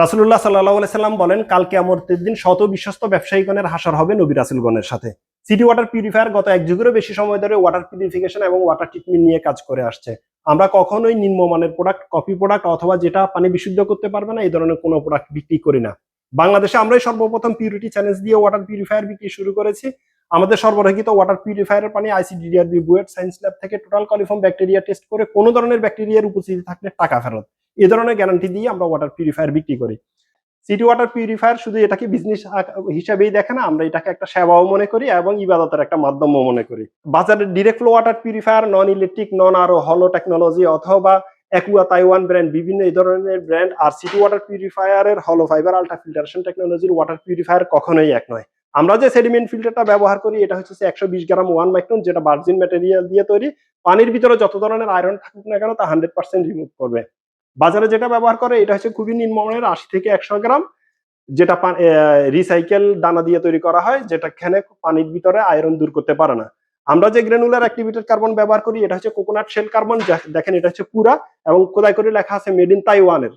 রাসুল্লাহ সাল্লাহ সাল্লাম বলেন কালকে কেমতের দিন শত বিশ্বস্ত ব্যবসায়ীগণের হাসার হবে নবী রাসুলগণের সাথে। সিটি ওয়াটার পিউরিফায়ার গত এক যুগেরও বেশি সময় ধরে ওয়াটার পিউরিফিকেশন এবং ওয়াটার ট্রিটমেন্ট নিয়ে কাজ করে আসছে। আমরা কখনোই নিম্নমানের প্রোডাক্ট কপি প্রোডাক্ট অথবা যেটা পানি বিশুদ্ধ করতে পারবে না, এই ধরনের কোনো প্রোডাক্ট বিক্রি করি না। বাংলাদেশে আমরাই সর্বপ্রথম পিউরিটি চ্যালেঞ্জ দিয়ে ওয়াটার পিউরিফায়ার বিক্রি শুরু করেছি। আমাদের সর্বরহিত ওয়াটার পিউরিফায়ারের পানি আইসিডিআরবি বুয়েট সায়েন্স ল্যাব থেকে টোটাল কলিফর্ম ব্যাকটেরিয়া টেস্ট করে কোনো ধরনের ব্যাকটেরিয়ার উপস্থিতি থাকলে টাকা ফেরত। এই ধরনের গ্যারান্টি দিয়ে আমরা ওয়াটার পিউরিফায়ার বিক্রি করি। সিটি ওয়াটার পিউরিফায়ার শুধু এটাকে বিজনেস হিসাবেই দেখে না, আমরা এটাকে একটা সেবাও মনে করি এবং ইবাদতের একটা মাধ্যমও মনে করি। বাজারে direct flow water purifier non electric non আরও হলো টেকনোলজি অথবা একুয়া তাইওয়ান ব্র্যান্ড বিভিন্ন এই ধরনের ব্র্যান্ড আর সিটি ওয়াটার পিউরিফায়ারের হলো ফাইবার আলট্রা ফিল্টারেশন টেকনোলজির ওয়াটার পিউরিফায়ার কখনোই এক নয়। আমরা যে সেডিমেন্ট ফিল্টারটা ব্যবহার করি, এটা হচ্ছে একশো বিশ গ্রাম ওয়ান মাইক্রন যেটা ভার্জিন ম্যাটেরিয়াল দিয়ে তৈরি। পানির ভিতরে যত ধরনের আয়রন থাকুক না কেন, তা হান্ড্রেড পার্সেন্ট রিমুভ করবে। বাজারে যেটা ব্যবহার করে, এটা হচ্ছে খুবই নিম্নমানের আশি থেকে একশো গ্রাম, যেটা রিসাইকেল দানা দিয়ে তৈরি করা হয়, যেটা এখানে পানির ভিতরে আয়রন দূর করতে পারে না। আমরা যে গ্রেনুলার অ্যাক্টিভিটেড কার্বন ব্যবহার করি, এটা হচ্ছে কোকোনাট শেল কার্বন দেখেন এটা হচ্ছে পুরা, এবং কোদাই করে লেখা আছে মেড ইন তাইওয়ানের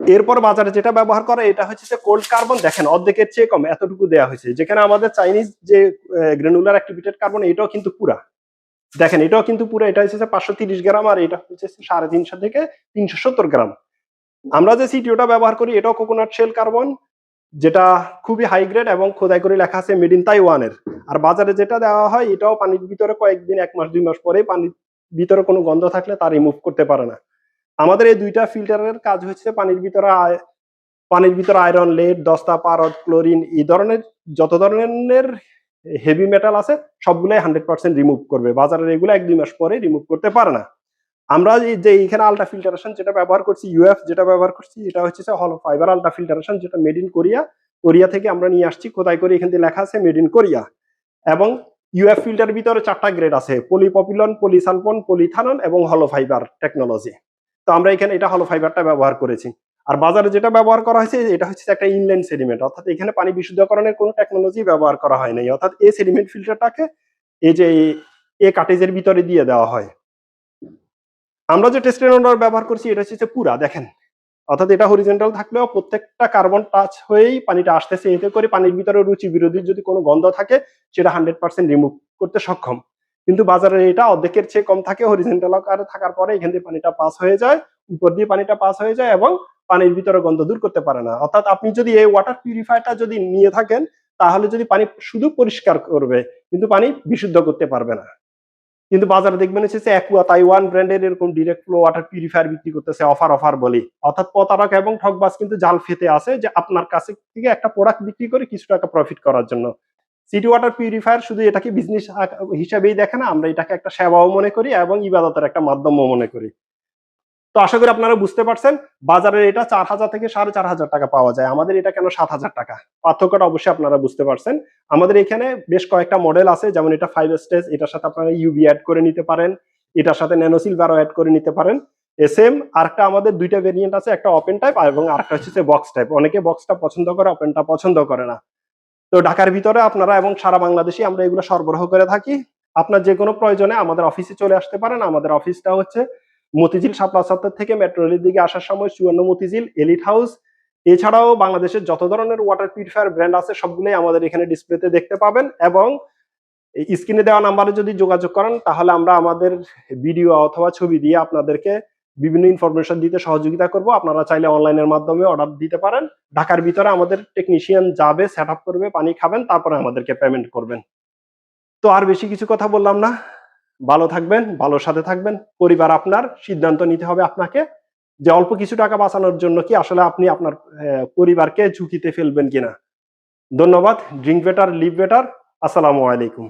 এরপর বাজারে যেটা ব্যবহার করে, এটা হচ্ছে কোল্ড কার্বন দেখেন অর্ধেকের চেয়ে কম, এতটুকু দেওয়া হয়েছে। যেখানে আমাদের চাইনিজ যে গ্রেনুলার অ্যাক্টিভিটেড কার্বন এটাও কিন্তু পুরা। দেখেন, এটাও কিন্তু পুরো, এটা হচ্ছে পাঁচশো তিরিশ গ্রাম আর এটা হচ্ছে সাড়ে তিনশো থেকে তিনশো সত্তর গ্রাম। আমরা যে সিটিওটা ব্যবহার করি, এটাও কোকোনাট শেল কার্বন যেটা খুবই হাই গ্রেড এবং খোদাই করে লেখা আছে মেড ইন তাইওয়ানের আর বাজারে যেটা দেওয়া হয়, এটাও পানির ভিতরে কয়েকদিন, এক মাস, দুই মাস পরে পানির ভিতরে কোনো গন্ধ থাকলে তা রিমুভ করতে পারে না। আমাদের এই দুইটা ফিল্টারের কাজ হচ্ছে পানির ভিতরে পানির ভিতরে আয়রন লেড দস্তা, পারদ ক্লোরিন এই ধরনের, যত ধরনের হেভি মেটাল আছে, সবগুলাই হান্ড্রেড পার্সেন্ট রিমুভ করবে। বাজারের এগুলো এক দুই মাস পরে রিমুভ করতে পারে না। আমরা যে এখানে আলট্রা ফিল্টারেশন যেটা ব্যবহার করছি ইউএফ যেটা ব্যবহার করছি, এটা হচ্ছে হলো ফাইবার আলট্রা ফিল্টারেশন যেটা মেড ইন কোরিয়া কোরিয়া থেকে আমরা নিয়ে আসছি। কোথায় করে? এখান থেকে লেখা আছে মেড ইন কোরিয়া এবং ইউএফ ফিল্টার ভিতরে চারটা গ্রেড আছে পলিপপিলন পলিসালপন পলিথানন এবং হলো ফাইবার টেকনোলজি তো আমরা এখানে এটা হলো ফাইবারটা ব্যবহার করেছি। আর বাজারে যেটা ব্যবহার করা হয়েছে, এটা হচ্ছে একটা ইনল্যান্ড সেডিমেন্ট অর্থাৎ এখানে পানি বিশুদ্ধকরণের কোনো টেকনোলজি ব্যবহার করা হয় নাই। অর্থাৎ এই সেডিমেন্ট ফিল্টারটাকে এই যে এ কাটেজের ভিতরে দিয়ে দেওয়া হয়। আমরা যে টেস্টের ব্যবহার করছি, এটা হচ্ছে পুরা, দেখেন। অর্থাৎ এটা হরিজেন্টাল থাকলেও প্রত্যেকটা কার্বন টাচ হয়েই পানিটা আসতেছে, এতে করে পানির ভিতরে রুচি বিরোধী যদি কোনো গন্ধ থাকে, সেটা হান্ড্রেড পার্সেন্ট রিমুভ করতে সক্ষম। কিন্তু বাজারে এটা অর্ধেকের চেয়ে কম থাকে হরিজেন্টাল আকারে থাকার পরে এখান দিয়ে পানিটা পাস হয়ে যায়, উপর দিয়ে পানিটা পাস হয়ে যায় এবং পানির ভিতরে গন্ধ দূর করতে পারে না। অর্থাৎ আপনি যদি এই ওয়াটার পিউরিফায়ারটা যদি নিয়ে থাকেন, তাহলে যদি পানি শুধু পরিষ্কার করবে, কিন্তু পানি বিশুদ্ধ করতে পারবে না। কিন্তু বাজারে দেখবেন হচ্ছে অ্যাকুয়া তাইওয়ান ব্র্যান্ডের এরকম ডিরেক্ট ফ্লো ওয়াটার পিউরিফায়ার বিক্রি করতেছে অফার অফার বলি। অর্থাৎ প্রতারক এবং ঠকবাজ কিন্তু জাল ফেতে আছে যে আপনার কাছে থেকে একটা প্রোডাক্ট বিক্রি করে কিছু টাকা প্রফিট করার জন্য। সিটি ওয়াটার পিউরিফায়ার শুধু এটাকে বিজনেস হিসাবেই দেখে না, আমরা এটাকে একটা সেবাও মনে করি এবং ইবাদতের একটা মাধ্যমও মনে করি। তো আশা করি আপনারা বুঝতে পারছেন বাজারে এটা চার হাজার থেকে সাড়ে চার হাজার টাকা পাওয়া যায়। আমাদের এটা কেন সাত হাজার টাকা? পার্থক্যটা অবশ্যই আপনারা বুঝতে পারছেন। আমাদের এখানে বেশ কয়েকটা মডেল আছে, যেমন এটা ফাইভ স্টেজ এটার সাথে আপনারা ইউবি অ্যাড করে নিতে পারেন, এটার সাথে ন্যানো সিলভারও অ্যাড করে নিতে পারেন। এস এম আরেকটা আমাদের দুইটা ভেরিয়েন্ট আছে, একটা ওপেন টাইপ এবং আরেকটা হচ্ছে বক্স টাইপ অনেকে বক্সটা পছন্দ করে ওপেনটা পছন্দ করে না। তো ঢাকার ভিতরে আপনারা এবং সারা বাংলাদেশে আমরা এগুলো সরবরাহ করে থাকি। আপনার যে কোনো প্রয়োজনে আমাদের অফিসে চলে আসতে পারেন। আমাদের অফিসটা হচ্ছে মতিঝিল শাপলা চত্বর থেকে মেট্রো রেলের দিকে আসার সময় চুয়ান্ন মতিঝিল এলিট হাউস এছাড়াও বাংলাদেশের যত ধরনের ওয়াটার পিউরিফায়ার ব্র্যান্ড আছে, সবগুলোই আমাদের এখানে ডিসপ্লেতে দেখতে পাবেন এবং স্ক্রিনে দেওয়া নাম্বারে যদি যোগাযোগ করেন, তাহলে আমরা আমাদের ভিডিও অথবা ছবি দিয়ে আপনাদেরকে বিভিন্ন ইনফরমেশন দিতে সহযোগিতা করব। আপনারা চাইলে অনলাইনের মাধ্যমে অর্ডার দিতে পারেন। ঢাকার ভিতরে আমাদের টেকনিশিয়ান যাবে সেট করবে, পানি খাবেন, তারপরে আমাদেরকে পেমেন্ট করবেন। তো আর বেশি কিছু কথা বললাম না। ভালো থাকবেন, ভালোর সাথে থাকবেন। পরিবার আপনার, সিদ্ধান্ত নিতে হবে আপনাকে যে অল্প কিছু টাকা বাঁচানোর জন্য কি আসলে আপনি আপনার পরিবারকে ঝুঁকিতে ফেলবেন কিনা। ধন্যবাদ ড্রিঙ্ক বেটার লিভ বেটার আসসালামু আলাইকুম।